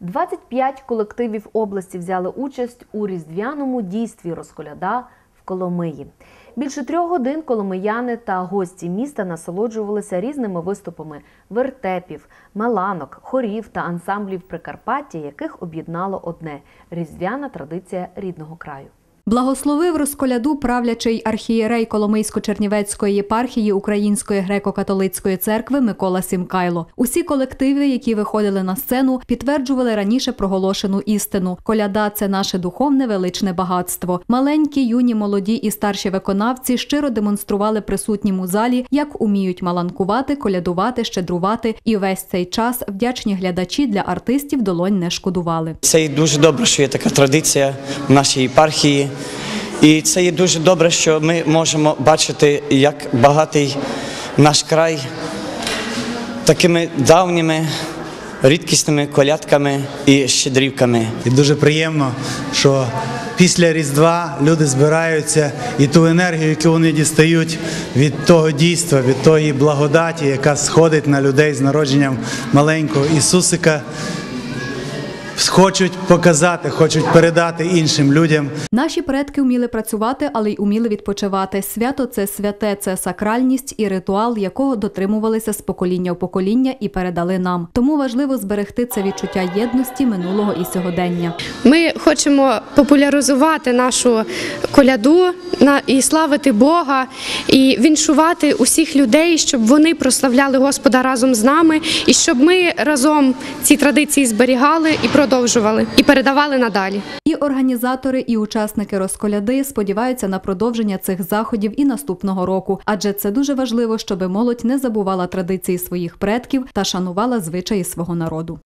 25 колективів області взяли участь у різдвяному дійстві розколяда в Коломиї. Більше трьох годин коломияни та гості міста насолоджувалися різними виступами вертепів, меланок, хорів та ансамблів Прикарпаття, яких об'єднало одне різдвяна традиція рідного краю. Благословив розколяду правлячий архієрей Коломийсько-Чернівецької єпархії Української греко-католицької церкви Микола Сімкайло. Усі колективи, які виходили на сцену, підтверджували раніше проголошену істину. Коляда це наше духовне величне багатство. Маленькі, юні, молоді і старші виконавці щиро демонстрували присутнім у залі, як уміють маланкувати, колядувати, щедрувати. І весь цей час вдячні глядачі для артистів долонь не шкодували. Це дуже добре, що є така традиція в нашій єпархії. І це є дуже добре, що ми можемо бачити, як багатий наш край такими давніми рідкісними колядками і щедрівками. І дуже приємно, що після Різдва люди збираються і ту енергію, яку вони дістають від того дійства, від тої благодаті, яка сходить на людей з народженням маленького Ісусика, хочуть показати, хочуть передати іншим людям Наші предки вміли працювати, але й уміли відпочивати. Свято це святе, це сакральність і ритуал, якого дотримувалися з покоління в покоління і передали нам. Тому важливо зберегти це відчуття єдності минулого і сьогодення. Ми хочемо популяризувати нашу коляду на- і славити Бога, і віншувати усіх людей, щоб вони прославляли Господа разом з нами, і щоб ми разом ці традиції зберігали і продовжували, і передавали надалі. І організатори, і учасники розколяди сподіваються на продовження цих заходів і наступного року, адже це дуже важливо, щоб молодь не забувала традиції своїх предків та шанувала звичаї свого народу.